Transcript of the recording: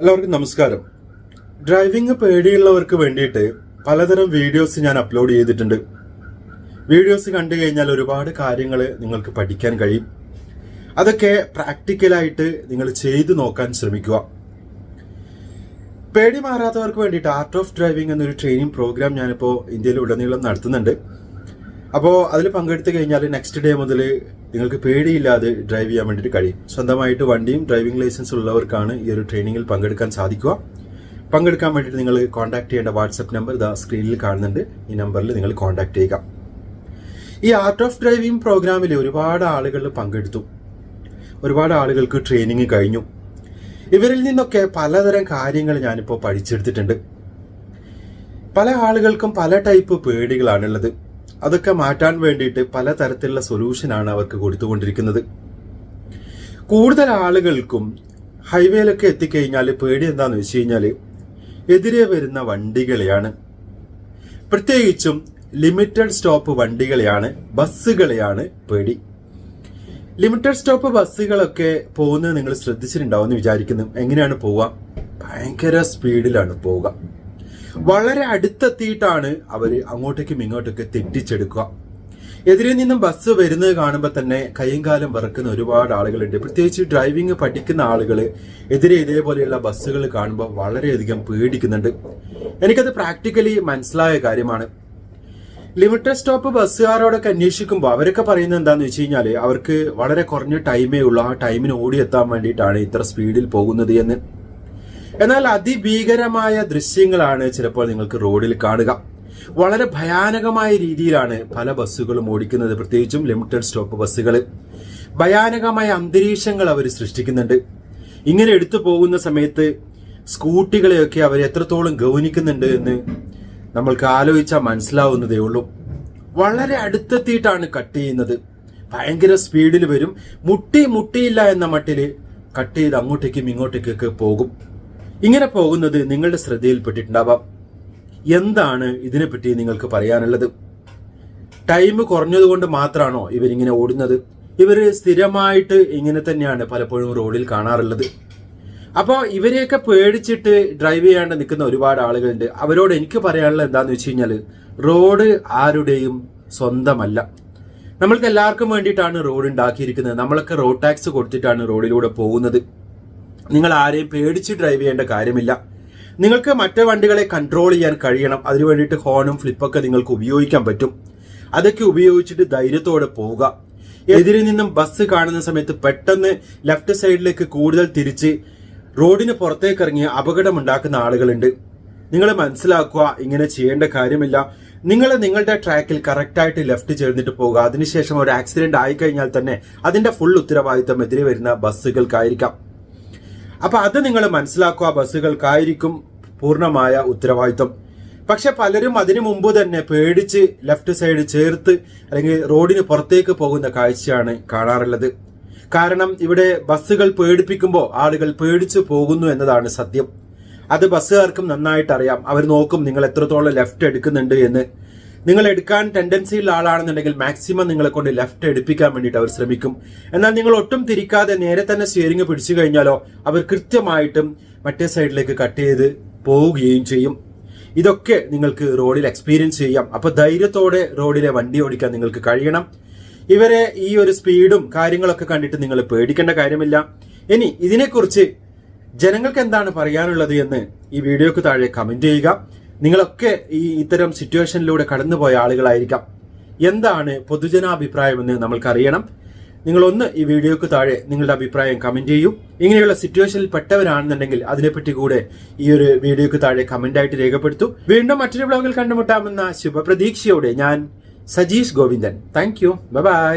എല്ലാവർക്കും നമസ്കാരം. ഡ്രൈവിംഗ് പേടിയുള്ളവർക്ക് വേണ്ടിയിട്ട് പലതരം വീഡിയോസ് ഞാൻ അപ്ലോഡ് ചെയ്തിട്ടുണ്ട്. വീഡിയോസ് കണ്ടു കഴിഞ്ഞാൽ ഒരുപാട് കാര്യങ്ങൾ നിങ്ങൾക്ക് പഠിക്കാൻ കഴിയും. അതൊക്കെ പ്രാക്ടിക്കലായിട്ട് നിങ്ങൾ ചെയ്തു നോക്കാൻ ശ്രമിക്കുക. പേടി മാറാത്തവർക്ക് വേണ്ടിയിട്ട് ആർട്ട് ഓഫ് ഡ്രൈവിംഗ് എന്നൊരു ട്രെയിനിങ് പ്രോഗ്രാം ഞാനിപ്പോൾ ഇന്ത്യയിൽ ഉടനീളം നടത്തുന്നുണ്ട്. അപ്പോൾ അതിൽ പങ്കെടുത്തു കഴിഞ്ഞാൽ നെക്സ്റ്റ് ഡേ മുതൽ നിങ്ങൾക്ക് പേടിയില്ലാതെ ഡ്രൈവ് ചെയ്യാൻ വേണ്ടിയിട്ട് കഴിയും. സ്വന്തമായിട്ട് വണ്ടിയും ഡ്രൈവിംഗ് ലൈസൻസ് ഉള്ളവർക്കാണ് ഈ ഒരു ട്രെയിനിങ്ങിൽ പങ്കെടുക്കാൻ സാധിക്കുക. പങ്കെടുക്കാൻ വേണ്ടിയിട്ട് നിങ്ങൾ കോൺടാക്ട് ചെയ്യേണ്ട വാട്സപ്പ് നമ്പർ ഇതാ സ്ക്രീനിൽ കാണുന്നുണ്ട്. ഈ നമ്പറിൽ നിങ്ങൾ കോൺടാക്ട് ചെയ്യുക. ഈ ആർട്ട് ഓഫ് ഡ്രൈവിംഗ് പ്രോഗ്രാമിൽ ഒരുപാട് ആളുകൾ പങ്കെടുത്തു. ഒരുപാട് ആളുകൾക്ക് ട്രെയിനിങ് കഴിഞ്ഞു. ഇവരിൽ നിന്നൊക്കെ പലതരം കാര്യങ്ങൾ ഞാനിപ്പോൾ പഠിച്ചെടുത്തിട്ടുണ്ട്. പല ആളുകൾക്കും പല ടൈപ്പ് പേടികളാണുള്ളത്. അതൊക്കെ മാറ്റാൻ വേണ്ടിയിട്ട് പലതരത്തിലുള്ള സൊല്യൂഷനാണ് അവർക്ക് കൊടുത്തുകൊണ്ടിരിക്കുന്നത്. കൂടുതൽ ആളുകൾക്കും ഹൈവേയിലൊക്കെ എത്തിക്കഴിഞ്ഞാൽ പേടി എന്താന്ന് വെച്ച് കഴിഞ്ഞാൽ എതിരെ വരുന്ന വണ്ടികളെയാണ്. പ്രത്യേകിച്ചും ലിമിറ്റഡ് സ്റ്റോപ്പ് വണ്ടികളെയാണ് ബസ്സുകളെയാണ് പേടി. ലിമിറ്റഡ് സ്റ്റോപ്പ് ബസ്സുകളൊക്കെ പോകുന്നത് നിങ്ങൾ ശ്രദ്ധിച്ചിട്ടുണ്ടാവും എന്ന് വിചാരിക്കുന്നു. എങ്ങനെയാണ് പോവുക? ഭയങ്കര സ്പീഡിലാണ് പോവുക. വളരെ അടുത്തെത്തിയിട്ടാണ് അവർ അങ്ങോട്ടേക്കും ഇങ്ങോട്ടേക്ക് തെറ്റിച്ചെടുക്കുക. എതിരെ നിന്നും ബസ് വരുന്നത് കാണുമ്പോൾ തന്നെ കൈയും കാലം വറക്കുന്ന ഒരുപാട് ആളുകളുണ്ട്. പ്രത്യേകിച്ച് ഡ്രൈവിംഗ് പഠിക്കുന്ന ആളുകൾ എതിരെ ഇതേപോലെയുള്ള ബസ്സുകൾ കാണുമ്പോൾ വളരെയധികം പേടിക്കുന്നുണ്ട്. എനിക്കത് പ്രാക്ടിക്കലി മനസ്സിലായ കാര്യമാണ്. ലിമിറ്റഡ് സ്റ്റോപ്പ് ബസ്സുകാരോടൊക്കെ അന്വേഷിക്കുമ്പോൾ അവരൊക്കെ പറയുന്നത് എന്താണെന്ന് വെച്ച് കഴിഞ്ഞാൽ അവർക്ക് വളരെ കുറഞ്ഞ ടൈമേ ഉള്ളൂ. ആ ടൈമിന് ഓടിയെത്താൻ വേണ്ടിയിട്ടാണ് ഇത്ര സ്പീഡിൽ പോകുന്നത് എന്ന്. എന്നാൽ അതിഭീകരമായ ദൃശ്യങ്ങളാണ് ചിലപ്പോൾ നിങ്ങൾക്ക് റോഡിൽ കാണുക. വളരെ ഭയാനകമായ രീതിയിലാണ് പല ബസ്സുകളും ഓടിക്കുന്നത് പ്രത്യേകിച്ചും ലിമിറ്റഡ് സ്റ്റോപ്പ് ബസ്സുകൾ. ഭയാനകമായ അന്തരീക്ഷങ്ങൾ അവർ സൃഷ്ടിക്കുന്നുണ്ട്. ഇങ്ങനെ എടുത്തു പോകുന്ന സമയത്ത് സ്കൂട്ടികളെയൊക്കെ അവർ എത്രത്തോളം ഗൗനിക്കുന്നുണ്ട് എന്ന് നമ്മൾക്ക് ആലോചിച്ചാൽ മനസ്സിലാവുന്നതേ ഉള്ളൂ. വളരെ അടുത്തെത്തിയിട്ടാണ് കട്ട് ചെയ്യുന്നത്. ഭയങ്കര സ്പീഡിൽ വരും. മുട്ടി മുട്ടിയില്ല എന്ന മട്ടിൽ കട്ട് ചെയ്ത് അങ്ങോട്ടേക്കും ഇങ്ങോട്ടേക്കൊക്കെ പോകും. ഇങ്ങനെ പോകുന്നത് നിങ്ങളുടെ ശ്രദ്ധയിൽപ്പെട്ടിട്ടുണ്ടാവാം. എന്താണ് ഇതിനെപ്പറ്റി നിങ്ങൾക്ക് പറയാനുള്ളത്? ടൈം കുറഞ്ഞതുകൊണ്ട് മാത്രമാണോ ഇവരിങ്ങനെ ഓടുന്നത്? ഇവർ സ്ഥിരമായിട്ട് ഇങ്ങനെ തന്നെയാണ് പലപ്പോഴും റോഡിൽ കാണാറുള്ളത്. അപ്പോൾ ഇവരെയൊക്കെ പേടിച്ചിട്ട് ഡ്രൈവ് ചെയ്യാണ്ട് നിൽക്കുന്ന ഒരുപാട് ആളുകളുണ്ട്. അവരോട് എനിക്ക് പറയാനുള്ളത് എന്താണെന്ന് വെച്ച് കഴിഞ്ഞാൽ റോഡ് ആരുടെയും സ്വന്തമല്ല. നമ്മൾക്ക് എല്ലാവർക്കും വേണ്ടിയിട്ടാണ് റോഡ് ഉണ്ടാക്കിയിരിക്കുന്നത്. നമ്മളൊക്കെ റോഡ് ടാക്സ് കൊടുത്തിട്ടാണ് റോഡിലൂടെ പോകുന്നത്. നിങ്ങൾ ആരെയും പേടിച്ച് ഡ്രൈവ് ചെയ്യേണ്ട കാര്യമില്ല. നിങ്ങൾക്ക് മറ്റു വണ്ടികളെ കൺട്രോൾ ചെയ്യാൻ കഴിയണം. അതിനു വേണ്ടിയിട്ട് ഹോണും ഫ്ലിപ്പൊക്കെ നിങ്ങൾക്ക് ഉപയോഗിക്കാൻ പറ്റും. അതൊക്കെ ഉപയോഗിച്ചിട്ട് ധൈര്യത്തോടെ പോവുക. എതിരിൽ നിന്നും ബസ് കാണുന്ന സമയത്ത് പെട്ടെന്ന് ലെഫ്റ്റ് സൈഡിലേക്ക് കൂടുതൽ തിരിച്ച് റോഡിന് പുറത്തേക്ക് ഇറങ്ങി അപകടമുണ്ടാക്കുന്ന ആളുകളുണ്ട്. നിങ്ങൾ മനസ്സിലാക്കുക ഇങ്ങനെ ചെയ്യേണ്ട കാര്യമില്ല. നിങ്ങൾ നിങ്ങളുടെ ട്രാക്കിൽ കറക്റ്റായിട്ട് ലെഫ്റ്റ് ചേർന്നിട്ട് പോവുക. അതിനുശേഷം ഒരു ആക്സിഡന്റ് ആയിക്കഴിഞ്ഞാൽ തന്നെ അതിന്റെ ഫുൾ ഉത്തരവാദിത്തം എതിരെ വരുന്ന ബസ്സുകൾക്കായിരിക്കാം അപ്പൊ അത് നിങ്ങൾ മനസ്സിലാക്കുക ബസ്സുകൾക്കായിരിക്കും പൂർണമായ ഉത്തരവാദിത്വം. പക്ഷെ പലരും അതിനു മുമ്പ് തന്നെ പേടിച്ച് ലെഫ്റ്റ് സൈഡ് ചേർത്ത് അല്ലെങ്കിൽ റോഡിന് പുറത്തേക്ക് പോകുന്ന കാഴ്ചയാണ് കാണാറുള്ളത്. കാരണം ഇവിടെ ബസ്സുകൾ പേടിപ്പിക്കുമ്പോൾ ആളുകൾ പേടിച്ചു പോകുന്നു എന്നതാണ് സത്യം. അത് ബസ്സുകാർക്കും നന്നായിട്ട് അറിയാം അവർ നോക്കും നിങ്ങൾ എത്രത്തോളം ലെഫ്റ്റ് എടുക്കുന്നുണ്ട് എന്ന്. നിങ്ങൾ എടുക്കാൻ ടെൻഡൻസി ഉള്ള ആളാണെന്നുണ്ടെങ്കിൽ മാക്സിമം നിങ്ങളെ കൊണ്ട് ലെഫ്റ്റ് എടുപ്പിക്കാൻ വേണ്ടിയിട്ട് അവർ ശ്രമിക്കും. എന്നാൽ നിങ്ങൾ ഒട്ടും തിരിക്കാതെ നേരെ തന്നെ സ്റ്റിയറിംഗ് പിടിച്ചു കഴിഞ്ഞാലോ അവർ കൃത്യമായിട്ടും മറ്റേ സൈഡിലേക്ക് കട്ട് ചെയ്ത് പോവുകയും ചെയ്യും. ഇതൊക്കെ നിങ്ങൾക്ക് റോഡിൽ എക്സ്പീരിയൻസ് ചെയ്യാം. അപ്പോൾ ധൈര്യത്തോടെ റോഡിലെ വണ്ടി ഓടിക്കാൻ നിങ്ങൾക്ക് കഴിയണം. ഇവരെ ഈ ഒരു സ്പീഡും കാര്യങ്ങളൊക്കെ കണ്ടിട്ട് നിങ്ങൾ പേടിക്കേണ്ട കാര്യമില്ല. ഇനി ഇതിനെക്കുറിച്ച് ജനങ്ങൾക്ക് എന്താണ് പറയാനുള്ളത് എന്ന് ഈ വീഡിയോക്ക് താഴെ കമന്റ് ചെയ്യുക. നിങ്ങളൊക്കെ ഈ ഇത്തരം സിറ്റുവേഷനിലൂടെ കടന്നുപോയ ആളുകളായിരിക്കാം. എന്താണ് പൊതുജനാഭിപ്രായമെന്ന് നമ്മൾക്കറിയണം. നിങ്ങളൊന്ന് ഈ വീഡിയോക്ക് താഴെ നിങ്ങളുടെ അഭിപ്രായം കമന്റ് ചെയ്യൂ. ഇങ്ങനെയുള്ള സിറ്റുവേഷനിൽ പെട്ടവരാണെന്നുണ്ടെങ്കിൽ അതിനെപ്പറ്റി കൂടെ ഈ ഒരു വീഡിയോക്ക് താഴെ കമന്റ് ആയിട്ട് രേഖപ്പെടുത്തു. വീണ്ടും മറ്റൊരു ബ്ലോഗിൽ കണ്ടുമുട്ടാമെന്ന ശുഭപ്രതീക്ഷയോടെ ഞാൻ Sajeesh Govindan. Thank you bye